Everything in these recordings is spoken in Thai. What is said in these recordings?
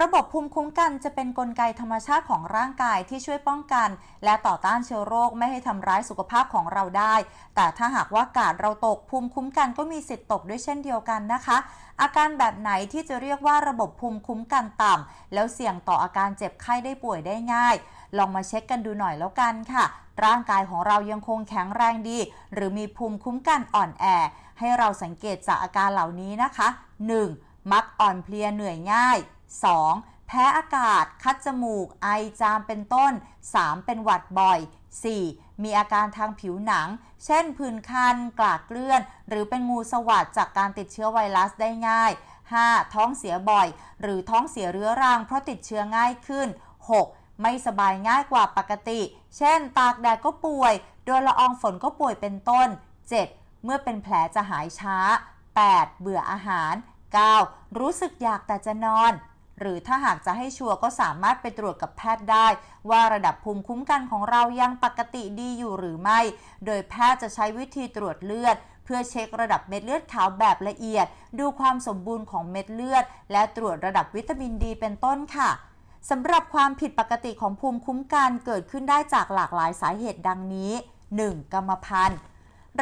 ระบบภูมิคุ้มกันจะเป็นนกลไกธรรมชาติของร่างกายที่ช่วยป้องกัน และต่อต้านเชื้อโรคไม่ให้ทำร้ายสุขภาพของเราได้ แต่ถ้าหากว่ากาดเราตกภูมิคุ้มกันก็มีสิทธิ์ตกด้วยเช่นเดียวกันนะคะ อาการแบบไหนที่จะเรียกว่าระบบภูมิคุ้มกันต่ำแล้วเสี่ยงต่ออาการเจ็บไข้ได้ป่วยได้ง่าย ลองมาเช็คกันดูหน่อยแล้วกันค่ะ ร่างกายของเรายังคงแข็งแรงดี หรือมีภูมิคุ้มกันอ่อนแอ ให้เราสังเกตจากอาการเหล่านี้นะคะ 1. มักอ่อนเพลียเหนื่อยง่าย 2. แพ้อากาศ คัดจมูก ไอจามเป็นต้น 3. เป็นหวัดบ่อย 4. มีอาการทางผิวหนัง เช่นผื่นคัน กลากเกลื่อน หรือเป็นงูสวัสดจากการติดเชื้อไวรัสได้ง่าย 5. ท้องเสียบ่อย หรือท้องเสียเรื้อรังเพราะติดเชื้อง่ายขึ้น 6. ไม่สบายง่ายกว่าปกติ เช่น ตากแดดก็ป่วย โดนละอองฝนก็ป่วยเป็นต้น 7. เมื่อเป็นแผลจะหายช้า 8. เบื่ออาหาร 9. รู้สึกอยากแต่จะนอน หรือถ้าหากจะให้ชัวร์ก็สามารถไปตรวจกับแพทย์ได้ ว่าระดับภูมิคุ้มกันของเรายังปกติดีอยู่หรือไม่ โดยแพทย์จะใช้วิธีตรวจเลือด เพื่อเช็คระดับเม็ดเลือดขาวแบบละเอียด ดูความสมบูรณ์ของเม็ดเลือด และตรวจระดับวิตามินดีเป็นต้นค่ะสำหรับความผิดปกติของภูมิคุ้มกันเกิดขึ้นได้จากหลากหลายสาเหตุดังนี้ 1. กรรมพันธุ์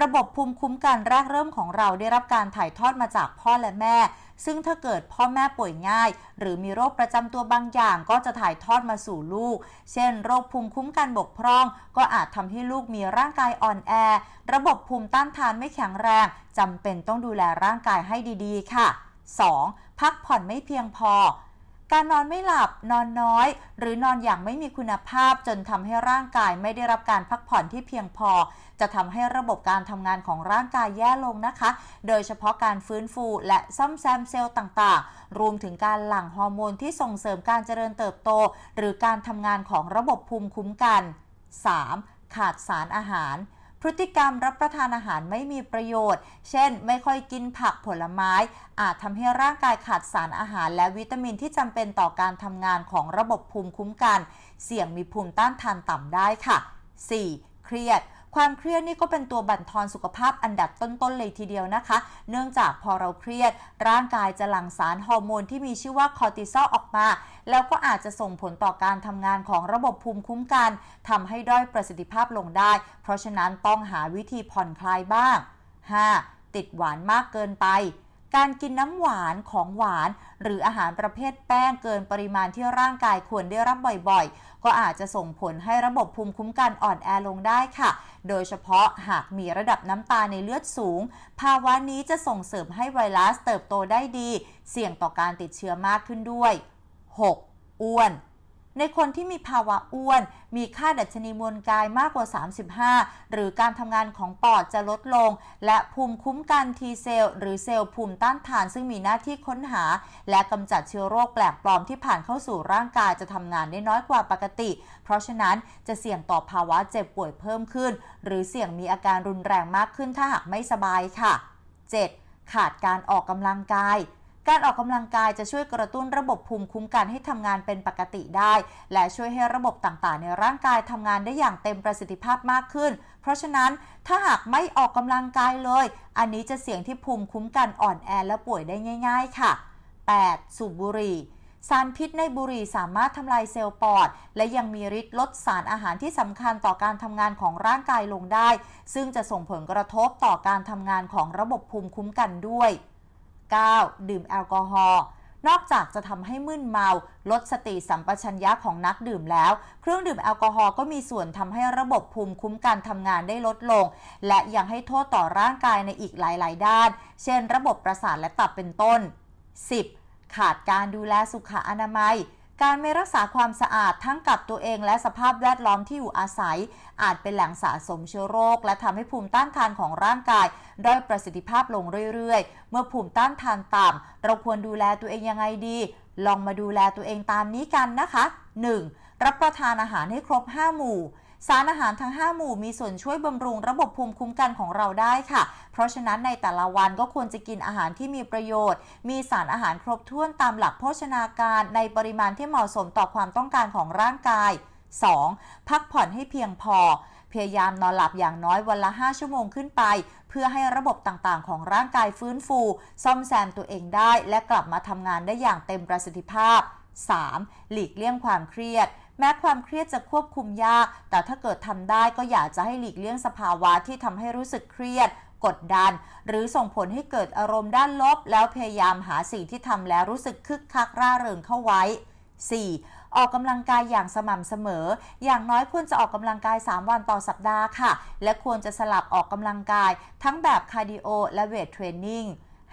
ระบบภูมิคุ้มกันแรกเริ่มของเราได้รับการถ่ายทอดมาจากพ่อและแม่ ซึ่งถ้าเกิดพ่อแม่ป่วยง่าย หรือมีโรคประจำตัวบางอย่างก็จะถ่ายทอดมาสู่ลูก เช่น โรคภูมิคุ้มกันบกพร่อง ก็อาจทำให้ลูกมีร่างกายอ่อนแอ ระบบภูมิต้านทานไม่แข็งแรงจำเป็นต้องดูแลร่างกายให้ดีๆ ค่ะ 2. พักผ่อนไม่เพียงพอ การนอนไม่หลับ นอนน้อย หรือนอนอย่างไม่มีคุณภาพจนทำให้ร่างกายไม่ได้รับการพักผ่อนที่เพียงพอ จะทำให้ระบบการทำงานของร่างกายแย่ลงนะคะ โดยเฉพาะการฟื้นฟูและซ่อมแซมเซลล์ต่างๆ รวมถึงการหลั่งฮอร์โมนที่ส่งเสริมการเจริญเติบโต หรือการทำงานของระบบภูมิคุ้มกัน 3. ขาดสารอาหาร พฤติกรรมรับประทานอาหารไม่มีประโยชน์ เช่น ไม่ค่อยกินผักผลไม้ อาจทำให้ร่างกายขาดสารอาหารและวิตามินที่จำเป็นต่อการทำงานของระบบภูมิคุ้มกัน เสี่ยงมีภูมิต้านทานต่ำได้ค่ะ 4. เครียด ความเครียดนี่ก็เป็นตัวบั่นทอนสุขภาพอันดับต้นๆเลยทีเดียวนะคะ เนื่องจากพอเราเครียด ร่างกายจะหลั่งสารฮอร์โมนที่มีชื่อว่าคอร์ติซอลออกมา แล้วก็อาจจะส่งผลต่อการทำงานของระบบภูมิคุ้มกันทำให้ด้อยประสิทธิภาพลงได้ เพราะฉะนั้นต้องหาวิธีผ่อนคลายบ้าง 5. ติดหวานมากเกินไป การกินน้ำหวานของหวาน หรืออาหารประเภทแป้งเกินปริมาณที่ร่างกายควรได้รับบ่อยๆ ก็อาจจะส่งผลให้ระบบภูมิคุ้มกันอ่อนแอลงได้ค่ะ โดยเฉพาะหากมีระดับน้ำตาในเลือดสูง ภาวะนี้จะส่งเสริมให้ไวรัสเติบโตได้ดี เสี่ยงต่อการติดเชื้อมากขึ้นด้วย 6. อ้วน ในคนที่มีภาวะอ้วน มีค่าดัชนีมวลกายมากกว่า 35 หรือการทำงานของปอดจะลดลง และภูมิคุ้มกัน T เซลล์หรือเซลล์ภูมิต้านทานซึ่งมีหน้าที่ค้นหา และกำจัดเชื้อโรคแปลกปลอมที่ผ่านเข้าสู่ร่างกายจะทำงานได้น้อยกว่าปกติ เพราะฉะนั้นจะเสี่ยงต่อภาวะเจ็บป่วยเพิ่มขึ้น หรือเสี่ยงมีอาการรุนแรงมากขึ้นถ้าหากไม่สบายค่ะ 7. ขาดการออกกำลังกาย การออกกำลังกายจะช่วยกระตุ้นระบบภูมิคุ้มกันให้ทำงานเป็นปกติได้ และช่วยให้ระบบต่างๆ ในร่างกายทำงานได้อย่างเต็มประสิทธิภาพมากขึ้น เพราะฉะนั้นถ้าหากไม่ออกกำลังกายเลย อันนี้จะเสี่ยงที่ภูมิคุ้มกันอ่อนแอและป่วยได้ง่าย ๆ ค่ะ 8. สูบบุหรี่สารพิษในบุหรี่สามารถทำลายเซลล์ปอด และยังมีฤทธิ์ลดสารอาหารที่สำคัญต่อการทำงานของร่างกายลงได้ ซึ่งจะส่งผลกระทบต่อการทำงานของระบบภูมิคุ้มกันด้วย 9. ดื่มแอลกอฮอล์นอกจากจะทำให้มึนเมา ลดสติสัมปชัญญะของนักดื่มแล้ว เครื่องดื่มแอลกอฮอล์ก็มีส่วนทำให้ระบบภูมิคุ้มกันทำงานได้ลดลง และยังให้โทษต่อร่างกายในอีกหลาย ๆ ด้าน เช่น ระบบประสาทและตับเป็นต้น 10. ขาดการดูแลสุขอนามัย การไม่รักษาความสะอาดทั้งกับตัวเองและสภาพแวดล้อมที่อยู่อาศัย อาจเป็นแหล่งสะสมเชื้อโรค และทำให้ภูมิต้านทานของร่างกายด้อยประสิทธิภาพลงเรื่อยๆ เมื่อภูมิต้านทานต่ำเราควรดูแลตัวเองยังไงดี ลองมาดูแลตัวเองตามนี้กันนะคะ 1. รับประทานอาหารให้ครบ 5 หมู่ สารอาหารทั้ง 5 หมู่มีส่วนช่วยบำรุงระบบภูมิคุ้มกันของเราได้ค่ะ เพราะฉะนั้นในแต่ละวันก็ควรจะกินอาหารที่มีประโยชน์ มีสารอาหารครบถ้วนตามหลักโภชนาการในปริมาณที่เหมาะสมต่อความต้องการของร่างกาย 2. พักผ่อนให้เพียงพอ พยายามนอนหลับอย่างน้อยวันละ 5 ชั่วโมงขึ้นไป เพื่อให้ระบบต่างๆ ของร่างกายฟื้นฟู ซ่อมแซมตัวเองได้ และกลับมาทำงานได้อย่างเต็มประสิทธิภาพ 3. หลีกเลี่ยงความเครียด แม้ความเครียดจะควบคุมยาก แต่ถ้าเกิดทำได้ก็อยากจะให้หลีกเลี่ยงสภาวะที่ทำให้รู้สึกเครียดกดดัน หรือส่งผลให้เกิดอารมณ์ด้านลบ แล้วพยายามหาสิ่งที่ทำแล้วรู้สึกคึกคักร่าเริงเข้าไว้ 4. ออกกำลังกายอย่างสม่ำเสมอ อย่างน้อยควรจะออกกำลังกาย 3 วันต่อสัปดาห์ค่ะ และควรจะสลับออกกำลังกาย ทั้งแบบคาร์ดิโอและเวทเทรนนิ่ง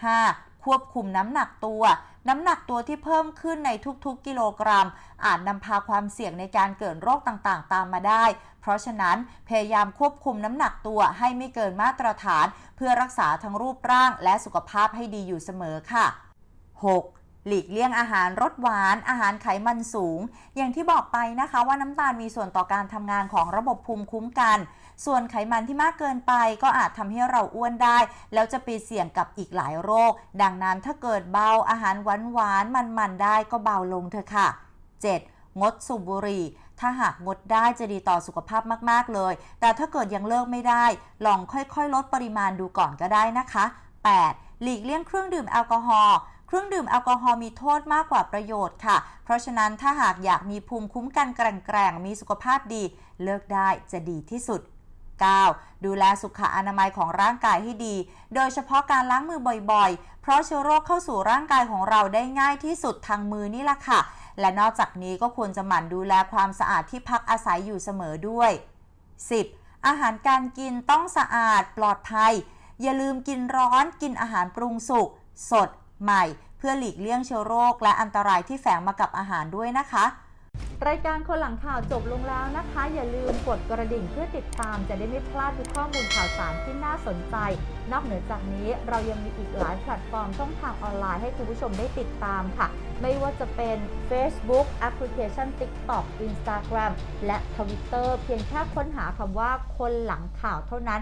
5. ควบคุมน้ำหนักตัวน้ำหนักตัวที่เพิ่มขึ้นในทุกๆ กิโลกรัม อาจนำพาความเสี่ยงในการเกิดโรคต่างๆ ตามมาได้ เพราะฉะนั้นพยายามควบคุมน้ำหนักตัวให้ไม่เกินมาตรฐาน เพื่อรักษาทั้งรูปร่างและสุขภาพให้ดีอยู่เสมอค่ะ 6. หลีกเลี่ยงอาหารรสหวาน อาหารไขมันสูง อย่างที่บอกไปนะคะว่าน้ำตาลมีส่วนต่อการทำงานของระบบภูมิคุ้มกัน ส่วนไขมันที่มากเกินไปก็อาจทำให้เราอ้วนได้ แล้วจะไปเสี่ยงกับอีกหลายโรค ดังนั้นถ้าเกิดเบาอาหารหวานหวานมันมันๆได้ก็เบาลงเถอะค่ะ 7. งดสูบบุหรี่ถ้าหากงดได้จะดีต่อสุขภาพมาก ๆ เลย แต่ถ้าเกิดยังเลิกไม่ได้ ลองค่อยๆ ลดปริมาณดูก่อนก็ได้นะคะ 8. หลีกเลี่ยงเครื่องดื่มแอลกอฮอล์ เครื่องดื่มแอลกอฮอล์มีโทษมากกว่าประโยชน์ค่ะ เพราะฉะนั้นถ้าหากอยากมีภูมิคุ้มกันแกร่งๆมีสุขภาพดี เลิกได้จะดีที่สุด 9. ดูแลสุขอนามัยของร่างกายให้ดี โดยเฉพาะการล้างมือบ่อยๆ เพราะเชื้อโรคเข้าสู่ร่างกายของเราได้ง่ายที่สุดทางมือนี่แหละค่ะ และนอกจากนี้ก็ควรจะหมั่นดูแลความสะอาดที่พักอาศัยอยู่เสมอด้วย 10. อาหารการกินต้องสะอาดปลอดภัย อย่าลืมกินร้อน กินอาหารปรุงสุก สด ใหม่ เพื่อหลีกเลี่ยงเชื้อโรค และอันตรายที่แฝงมากับอาหารด้วยนะคะ รายการคนหลังข่าวจบลงแล้วนะคะ อย่าลืมกดกระดิ่งเพื่อติดตามจะได้ไม่พลาดทุกข้อมูลข่าวสารที่น่าสนใจ นอกเหนือจากนี้เรายังมีอีกหลายแพลตฟอร์มช่องทางออนไลน์ให้คุณผู้ชมได้ติดตามค่ะ ไม่ว่าจะเป็น Facebook แอปพลิเคชัน TikTok Instagram และ Twitter เพียงแค่ค้นหาคำว่าคนหลังข่าวเท่านั้น